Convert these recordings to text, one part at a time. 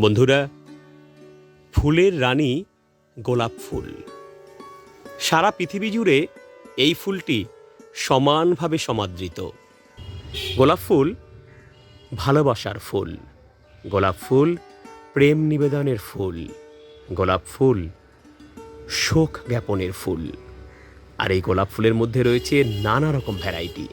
বন্ধুরা, ফুলের রানী গোলাপ ফুল। সারা পৃথিবী জুড়ে এই ফুলটি সমানভাবে সমাদৃত। গোলাপ ফুল ভালোবাসার ফুল। গোলাপ ফুল প্রেম নিবেদনের ফুল। গোলাপ ফুল শোক জ্ঞাপনের ফুল। আর এই গোলাপ ফুলের মধ্যে রয়েছে নানা রকম ভ্যারাইটি।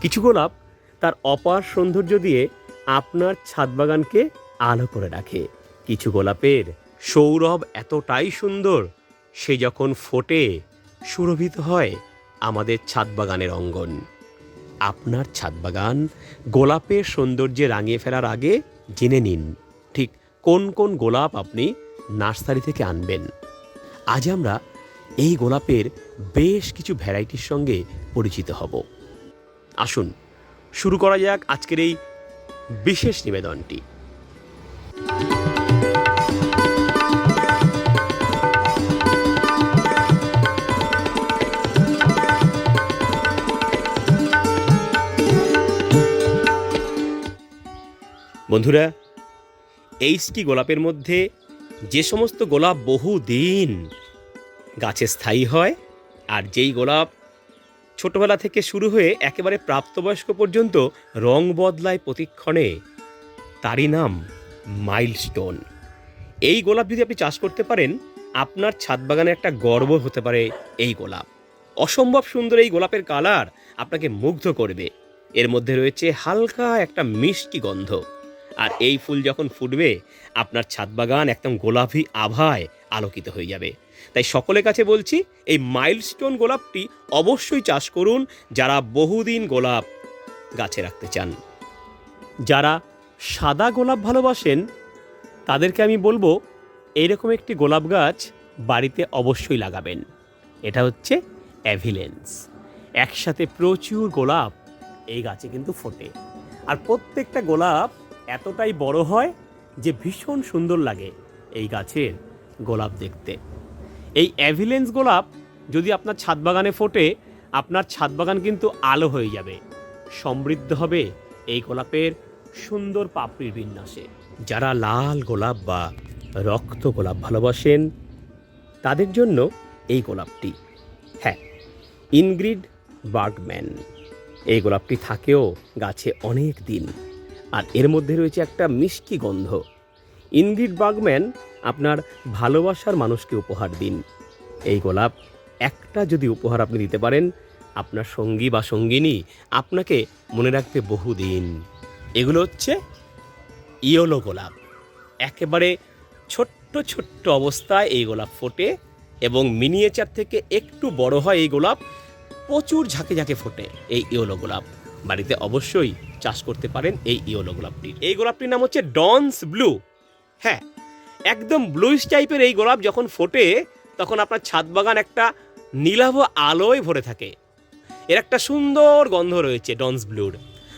কিছু গোলাপ তার অপার সৌন্দর্য দিয়ে আপনার ছাদ বাগানকে আলো করে রাখে। কিছু গোলাপের সৌরভ এতটাই সুন্দর, সে যখন ফোটে, সুরভিত হয় আমাদের ছাদ বাগানের অঙ্গন। আপনার ছাদ বাগান গোলাপের সৌন্দর্যে রাঙিয়ে ফেলার আগে জেনে নিন, ঠিক কোন কোন গোলাপ আপনি নার্সারি থেকে আনবেন। আজ আমরা এই গোলাপের বেশ কিছু ভ্যারাইটির সঙ্গে পরিচিত হব। আসুন, শুরু করা যাক আজকের এই বিশেষ নিবেদনটি। বন্ধুরা, এইচটি গোলাপের মধ্যে যে সমস্ত গোলাপ বহু দিন গাছে স্থায়ী হয় আর যেই গোলাপ ছোটবেলা থেকে শুরু হয়ে একেবারে প্রাপ্তবয়স্ক পর্যন্ত রং বদলায় প্রতিক্ষণে, তারই নাম মাইলস্টোন। এই গোলাপ যদি আপনি চাষ করতে পারেন, আপনার ছাদ বাগানে একটা গর্ব হতে পারে এই গোলাপ। অসম্ভব সুন্দর এই গোলাপের কালার আপনাকে মুগ্ধ করবে। এর মধ্যে রয়েছে হালকা একটা মিষ্টি গন্ধ। আর এই ফুল যখন ফুটবে, আপনার ছাদ বাগান একদম গোলাপি আভায় আলোকিত হয়ে যাবে। তাই সকলের কাছে বলছি, এই মাইলস্টোন গোলাপটি অবশ্যই চাষ করুন যারা বহুদিন গোলাপ গাছে রাখতে চান। যারা সাদা গোলাপ ভালোবাসেন, তাদেরকে আমি বলব এইরকম একটি গোলাপ গাছ বাড়িতে অবশ্যই লাগাবেন। এটা হচ্ছে অ্যাভিলেন্স একসাথে প্রচুর গোলাপ এই গাছে কিন্তু ফোটে। আর প্রত্যেকটা গোলাপ এতটাই বড় হয় যে ভীষণ সুন্দর লাগে এই গাছের গোলাপ দেখতে। এই অ্যাভিলেন্স গোলাপ যদি আপনার ছাদ বাগানে ফোটে, আপনার ছাদ বাগান কিন্তু আলো হয়ে যাবে। সমৃদ্ধ হবে এই গোলাপের সুন্দর পাপড়ির বিন্যাসে। যারা লাল গোলাপ বা রক্ত গোলাপ ভালোবাসেন, তাদের জন্য এই গোলাপটি। হ্যাঁ ইনগ্রিড বার্গম্যান। এই গোলাপটি থাকেও গাছে অনেক দিন। আর এর মধ্যে রয়েছে একটা মিষ্টি গন্ধ। ইনগ্রিড বাগম্যান আপনার ভালোবাসার মানুষকে উপহার দিন। এই গোলাপ একটা যদি উপহার আপনি দিতে পারেন, আপনার সঙ্গী বা সঙ্গিনী আপনাকে মনে রাখবে বহুদিন। এগুলো হচ্ছে ইয়োলো গোলাপ। একেবারে ছোট্ট ছোট্ট অবস্থায় এই গোলাপ ফোটে এবং মিনিয়েচার থেকে একটু বড় হয় এই গোলাপ, প্রচুর ঝাঁকে ঝাঁকে ফোটে এই ইয়োলো গোলাপ। বাড়িতে অবশ্যই চাষ করতে পারেন এই ইয়োলো গোলাপটি এই গোলাপটির নাম হচ্ছে ডনস ব্লু। হ্যাঁ একদম ব্লুইশ টাইপের এই গোলাপ যখন ফোটে, তখন আপনার ছাদ বাগান একটা নীলাভ আলোয় ভরে থাকে। এর একটা সুন্দর গন্ধ রয়েছে ডনস ব্লুর।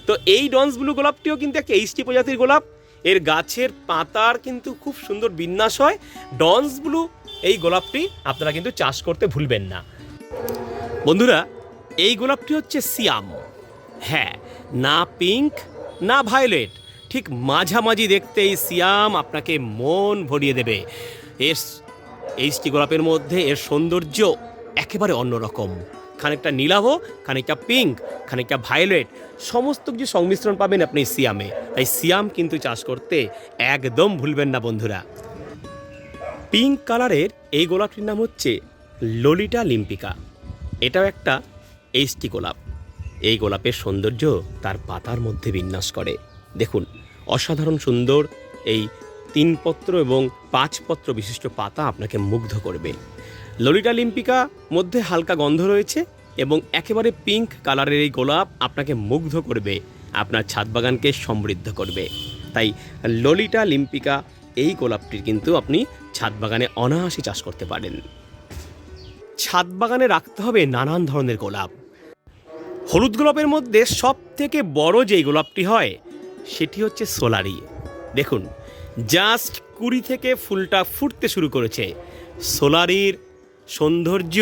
তো এই ডনস ব্লু গোলাপটিও কিন্তু একটা এইচটি প্রজাতির গোলাপ। এর গাছের পাতার কিন্তু খুব সুন্দর বিন্যাস হয়। ডনস ব্লু এই গোলাপটি আপনারা কিন্তু চাষ করতে ভুলবেন না। বন্ধুরা, এই গোলাপটি হচ্ছে সিয়াম। হ্যাঁ না পিঙ্ক, না ভায়োলেট। ঠিক মাঝামাঝি দেখতে এই সিয়াম আপনাকে মন ভরিয়ে দেবে। এর এইচটি গোলাপের মধ্যে এর সৌন্দর্য একেবারে অন্যরকম। খানিকটা নীলাভ, খানিকটা পিঙ্ক, খানিকটা ভায়োলেট, সমস্ত কিছু সংমিশ্রণ পাবেন আপনি সিয়ামে। তাই সিয়াম কিন্তু চাষ করতে একদম ভুলবেন না বন্ধুরা। পিঙ্ক কালারের এই গোলাপটির নাম হচ্ছে ললিটা লিম্পিকা। এটাও একটা এইচটি গোলাপ। এই গোলাপের সৌন্দর্য তার পাতার মধ্যে বিন্যাস করে। দেখুন, অসাধারণ সুন্দর এই তিন পত্র এবং পাঁচ পত্র বিশিষ্ট পাতা আপনাকে মুগ্ধ করবে। ললিটা লিম্পিকা মধ্যে হালকা গন্ধ রয়েছে এবং একেবারে পিঙ্ক কালারের এই গোলাপ আপনাকে মুগ্ধ করবে, আপনার ছাদ বাগানকে সমৃদ্ধ করবে। তাই ললিটা লিম্পিকা এই গোলাপটির কিন্তু আপনি ছাদ বাগানে অনায়াসে চাষ করতে পারেন। ছাদ বাগানে রাখতে হবে নানান ধরনের গোলাপ। হলুদ গোলাপের মধ্যে সব থেকে বড় যেই গোলাপটি হয়, সেটি হচ্ছে সোলারি। দেখুন, জাস্ট কুড়ি থেকে ফুলটা ফুটতে শুরু করেছে। সোলারির সৌন্দর্য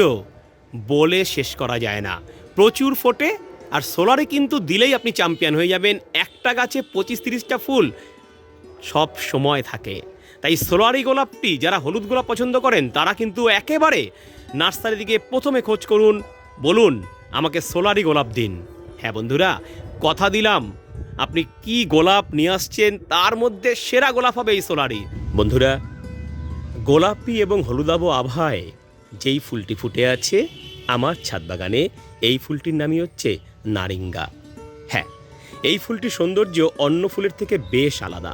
বলে শেষ করা যায় না। প্রচুর ফোটে, আর সোলারে কিন্তু দিলেই আপনি চ্যাম্পিয়ন হয়ে যাবেন। একটা গাছে পঁচিশ তিরিশটা ফুল সব সময় থাকে। তাই সোলারি গোলাপটি যারা হলুদ গোলাপ পছন্দ করেন, তারা কিন্তু একেবারে নার্সারি দিকে প্রথমে খোঁজ করুন, বলুন আমাকে সোলারি গোলাপ দিন। হ্যাঁ বন্ধুরা, কথা দিলাম। আপনি কি গোলাপ নিয়ে আসছেন? তার মধ্যে সেরা গোলাপ হবে এই সোলারি। বন্ধুরা, গোলাপি এবং হলুদাভ আভায় যেই ফুলটি ফুটে আছে, আমার ছাদ বাগানে এই ফুলটির নামই হচ্ছে নারিঙ্গা। হ্যাঁ এই ফুলটির সৌন্দর্য অন্য ফুলের থেকে বেশ আলাদা।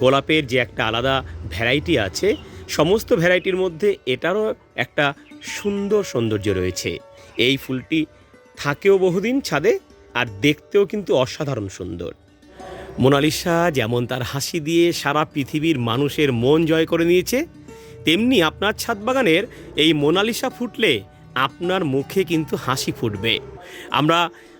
গোলাপের যে একটা আলাদা ভ্যারাইটি আছে, সমস্ত ভ্যারাইটির মধ্যে এটারও একটা সুন্দর সৌন্দর্য রয়েছে। এই ফুলটি থাকেও বহুদিন ছাদে আর দেখতেও কিন্তু অসাধারণ সুন্দর। মোনালিসা যেমন তার হাসি দিয়ে সারা পৃথিবীর মানুষের মন জয় করে নিয়েছে, তেমনি আপনার ছাদ বাগানের এই মোনালিসা ফুটলে আপনার মুখে কিন্তু হাসি ফুটবে। আমরা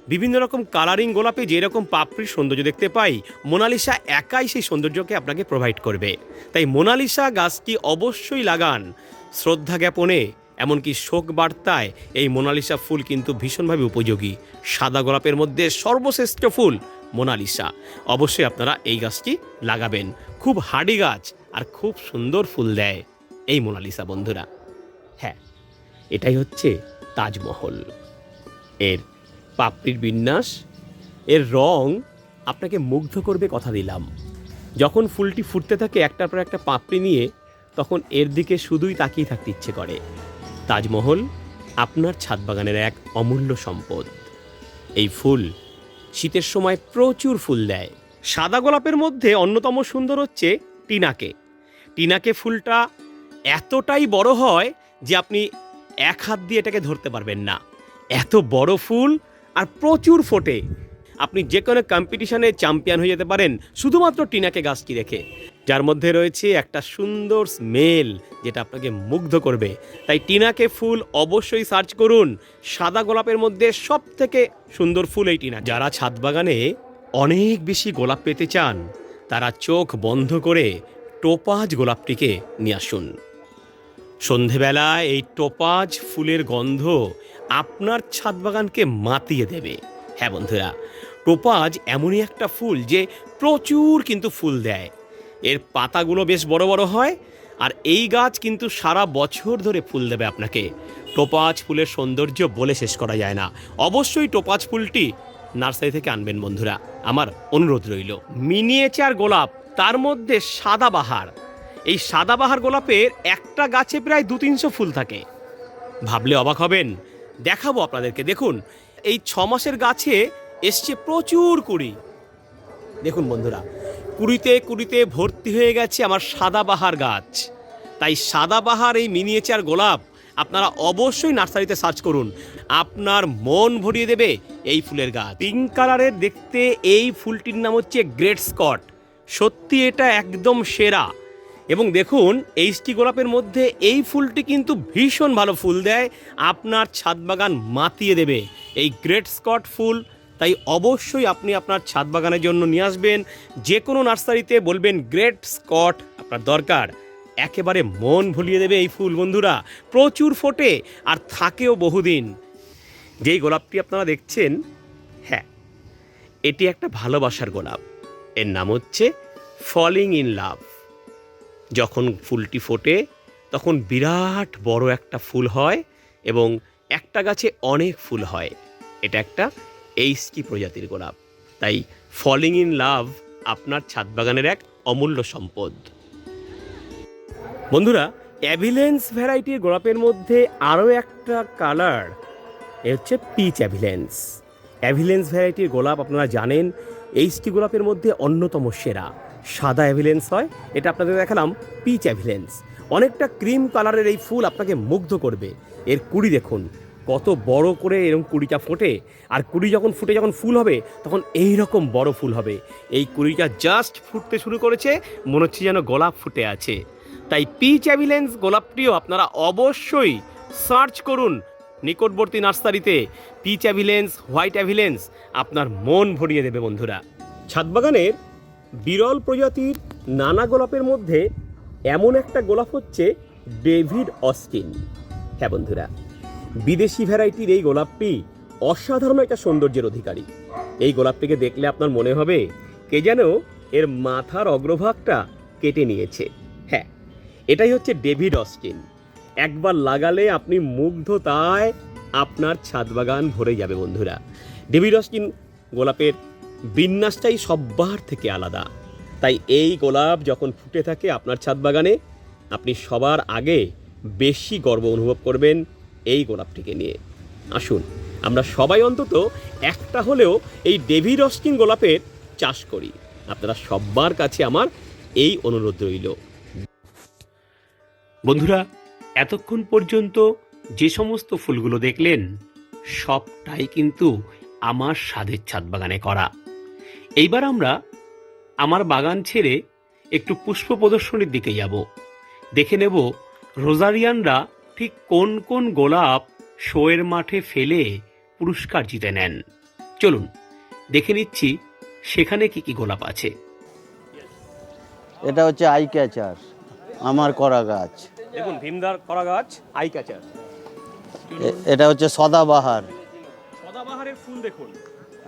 বিভিন্ন রকম কালারিং গোলাপে যেরকম পাপড়ির সৌন্দর্য দেখতে পাই, মোনালিসা একাই সেই সৌন্দর্যকে আপনাকে প্রোভাইড করবে। তাই মোনালিসা গাছটি অবশ্যই লাগান। শ্রদ্ধা জ্ঞাপনে এমনকি শোক বার্তায় এই মোনালিসা ফুল কিন্তু ভীষণভাবে উপযোগী। সাদা গোলাপের মধ্যে সর্বশ্রেষ্ঠ ফুল, মোনালিসা। অবশ্যই আপনারা এই গাছটি লাগাবেন। খুব হাড়ি গাছ আর খুব সুন্দর ফুল দেয় এই মোনালিসা বন্ধুরা। হ্যাঁ এটাই হচ্ছে তাজমহল। এর পাপড়ির বিন্যাস, এর রং আপনাকে মুগ্ধ করবে কথা দিলাম। যখন ফুলটি ফুটতে থাকে একটার পর একটা পাপড়ি নিয়ে, তখন এর দিকে শুধুই তাকিয়ে থাকতে ইচ্ছে করে। তাজমহল আপনার ছাদ বাগানের এক অমূল্য সম্পদ। এই ফুল শীতের সময় প্রচুর ফুল দেয়। সাদা গোলাপের মধ্যে অন্যতম সুন্দর হচ্ছে টিনাকে। টিনাকে ফুলটা এতটাই বড় হয় যে আপনি এক হাত দিয়ে এটাকে ধরতে পারবেন না। এত বড় ফুল আর প্রচুর ফোটে। আপনি যে কোনো কম্পিটিশনে চ্যাম্পিয়ন হয়ে যেতে পারেন, শুধুমাত্র টিনাকে গাছটি রেখে যার মধ্যে রয়েছে একটা সুন্দর স্মেল যেটা আপনাকে মুগ্ধ করবে। তাই টিনাকে ফুল অবশ্যই সার্চ করুন। সাদা গোলাপের মধ্যে সব থেকে সুন্দর ফুল এই টিনা যারা ছাদ বাগানে অনেক বেশি গোলাপ পেতে চান, তারা চোখ বন্ধ করে টোপাজ গোলাপটিকে নিয়ে আসুন। সন্ধেবেলায় এই টোপাজ ফুলের গন্ধ আপনার ছাদ বাগানকে মাতিয়ে দেবে। হ্যাঁ বন্ধুরা, টোপাজ এমনই একটা ফুল যে প্রচুর কিন্তু ফুল দেয়। এর পাতাগুলো বেশ বড় বড় হয়, আর এই গাছ কিন্তু সারা বছর ধরে ফুল দেবে আপনাকে। টোপাজ ফুলের সৌন্দর্য বলে শেষ করা যায় না। অবশ্যই টোপাজ ফুলটি নার্সারি থেকে আনবেন বন্ধুরা। আমার অনুরোধ রইল। মিনিয়েচার গোলাপ, তার মধ্যে সাদাবাহার। এই সাদাবাহার গোলাপের একটা গাছে প্রায় দু তিনশো ফুল থাকে। ভাবলে অবাক হবেন। দেখাবো আপনাদেরকে। দেখুন, এই ছ মাসের গাছে এসছে প্রচুর কুড়ি। দেখুন বন্ধুরা কুড়িতে কুড়িতে ভর্তি হয়ে গেছে আমার সাদাবাহার গাছ। তাই সাদাবাহার এই মিনিয়েচার গোলাপ আপনারা অবশ্যই নার্সারিতে সার্চ করুন। আপনার মন ভরিয়ে দেবে এই ফুলের গাছ। পিঙ্ক কালারের দেখতে এই ফুলটির নাম হচ্ছে গ্রেট স্কট সত্যি এটা একদম সেরা। এবং দেখুন এইচটি গোলাপের মধ্যে এই ফুলটি কিন্তু ভীষণ ভালো ফুল দেয়। আপনার ছাদ বাগান মাতিয়ে দেবে। এই গ্রেট স্কট ফুল তাই অবশ্যই আপনি আপনার ছাদ বাগানের জন্য নিয়ে আসবেন। যে কোনো নার্সারিতে বলবেন, গ্রেট স্কট, আপনার দরকার। একেবারে মন ভুলিয়ে দেবে এই ফুল, বন্ধুরা। প্রচুর ফোটে আর থাকেও বহুদিন। যেই গোলাপটি আপনারা দেখছেন হ্যাঁ এটি একটা ভালোবাসার গোলাপ। এর নাম হচ্ছে ফলিং ইন লাভ। যখন ফুলটি ফোটে, তখন বিরাট বড় একটা ফুল হয় এবং একটা গাছে অনেক ফুল হয়। এটা একটা এইচকি প্রজাতির গোলাপ। তাই ফলিং ইন লাভ আপনার ছাদ বাগানের এক অমূল্য সম্পদ। বন্ধুরা অ্যাভিলেন্স ভ্যারাইটির গোলাপের মধ্যে আরও একটা কালার এ হচ্ছে পিচ অ্যাভিলেন্স অ্যাভিলেন্স ভ্যারাইটির গোলাপ আপনারা জানেন এইচটি গোলাপের মধ্যে অন্যতম সেরা। সাদা অ্যাভিলেন্স হয়, এটা আপনাদের দেখালাম পিচ অ্যাভিলেন্স অনেকটা ক্রিম কালারের এই ফুল আপনাকে মুগ্ধ করবে। এর কুড়ি দেখুন কত বড় করে এরকম কুড়িটা ফোটে। আর কুড়ি যখন ফুটে যখন ফুল হবে, তখন এই রকম বড় ফুল হবে। এই কুড়িটা জাস্ট ফুটতে শুরু করেছে, মনে হচ্ছে যেন গোলাপ ফুটে আছে। তাই পিচ অ্যাভিলেন্স গোলাপটিও আপনারা অবশ্যই সার্চ করুন নিকটবর্তী নার্সারিতে পিচ অ্যাভিলেন্স হোয়াইট অ্যাভিলেন্স আপনার মন ভরিয়ে দেবে বন্ধুরা। ছাদ বাগানের বিরল প্রজাতির নানা গোলাপের মধ্যে এমন একটা গোলাপ হচ্ছে ডেভিড অস্টিন হ্যাঁ বন্ধুরা। বিদেশি ভ্যারাইটির এই গোলাপটি অসাধারণ একটা সৌন্দর্যের অধিকারী। এই গোলাপটিকে দেখলে আপনার মনে হবে, কে যেন এর মাথার অগ্রভাগটা কেটে নিয়েছে। হ্যাঁ এটাই হচ্ছে ডেভিড অস্টিন। একবার লাগালে আপনি মুগ্ধতায় আপনার ছাদ বাগান ভরে যাবে বন্ধুরা। ডেভিড অস্টিন গোলাপের বিন্যাসটাই সব্বার থেকে আলাদা। তাই এই গোলাপ যখন ফুটে থাকে আপনার ছাদ বাগানে, আপনি সবার আগে বেশি গর্ব অনুভব করবেন এই গোলাপটিকে নিয়ে। আসুন, আমরা সবাই অন্তত একটা হলেও এই ডেভিড অস্টিন গোলাপের চাষ করি। আপনারা সব্বার কাছে আমার এই অনুরোধ রইল। বন্ধুরা, এতক্ষণ পর্যন্ত যে সমস্ত ফুলগুলো দেখলেন, সবটাই কিন্তু আমার স্বাদের ছাদ বাগানে করা। এইবার আমরা আমার বাগান ছেড়ে একটু পুষ্প প্রদর্শনীর দিকে যাব। দেখে নেব রোজারিয়ানরা ঠিক কোন কোন গোলাপ শোয়ের মাঠে ফেলে পুরস্কার জিতে নেন? চলুন দেখে নিচ্ছি সেখানে কি কি গোলাপ আছে। এটা হচ্ছে আই ক্যাচার আমার করা গাছ। দেখুন ভীমদার করা গাছ আই ক্যাচার এটা হচ্ছে সদাবাহার। সদাবাহারের ফুল দেখুন।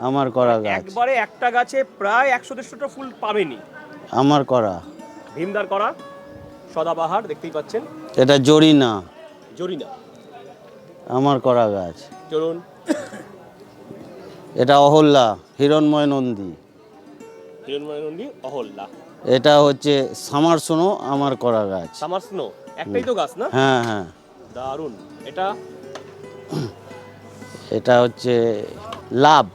আমার করা গাছ। একবারে একটা গাছে প্রায় একশো দেড়শোটা ফুল পাবেনি। আমার করা। ভীমদার করা সদাবাহার দেখতেই পাচ্ছেন। এটা জরিনা। জরিনা? আমার করা গাছ। চলুন। এটা অহল্যা হিরণময় নন্দী। হিরণময়নন্দী অহল্লা এটা হচ্ছে সামার সোনো আমার করা গাছ। Summer snow? একটাই তো গাছ না? হ্যাঁ হ্যাঁ। দারুণ এটা? এটা হচ্ছে লাভ।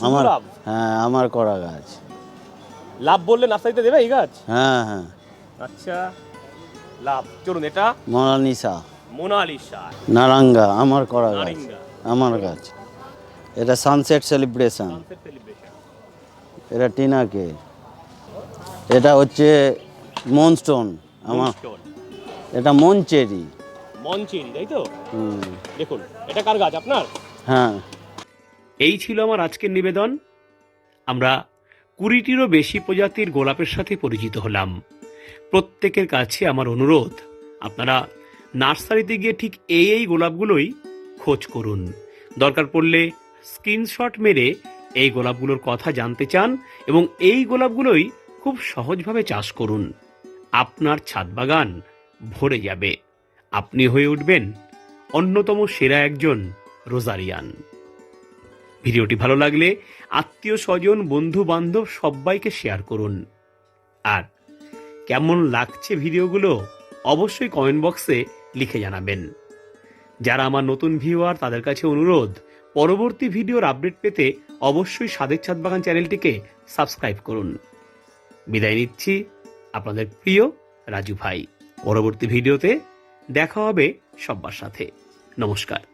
আমার হ্যাঁ আমার করা গাছ। লাভ বললে নার্সারিতে দেবে এই গাছ? হ্যাঁ হ্যাঁ। আচ্ছা। লাভ। চলুন এটা? মনালিসা। মোনালিসা। নারাঙ্গা আমার করা গাছ। আমার গাছ। এটা সানসেট সেলিব্রেশন এটা টিনাকে। এটা হচ্ছে মনস্টোন আমার এটা মনচেরি মনচেরি তাই তো? হুম, দেখুন এটা কার গাছ আপনার? হ্যাঁ। এই ছিল আমার আজকের নিবেদন। আমরা কুড়িটিরও বেশি প্রজাতির গোলাপের সাথে পরিচিত হলাম। প্রত্যেকের কাছে আমার অনুরোধ আপনারা নার্সারিতে গিয়ে ঠিক এই এই গোলাপগুলোই খোঁজ করুন। দরকার পড়লে স্ক্রিনশট মেরে এই গোলাপগুলোর কথা জানতে চান এবং এই গোলাপগুলোই খুব সহজভাবে চাষ করুন। আপনার ছাদ বাগান ভরে যাবে। আপনি হয়ে উঠবেন অন্যতম সেরা একজন রোজারিয়ান। ভিডিওটি ভালো লাগলে আত্মীয় স্বজন বন্ধু বান্ধব সবাইকে শেয়ার করুন। আর কেমন লাগছে ভিডিওগুলো অবশ্যই কমেন্ট বক্সে লিখে জানাবেন। যারা আমার নতুন ভিউয়ার, তাদের কাছে অনুরোধ, পরবর্তী ভিডিওর আপডেট পেতে অবশ্যই সাদের ছাদ বাগান চ্যানেলটিকে সাবস্ক্রাইব করুন। বিদায় নিচ্ছি আপনাদের প্রিয় রাজু ভাই। পরবর্তী ভিডিওতে দেখা হবে সব্বার সাথে। নমস্কার।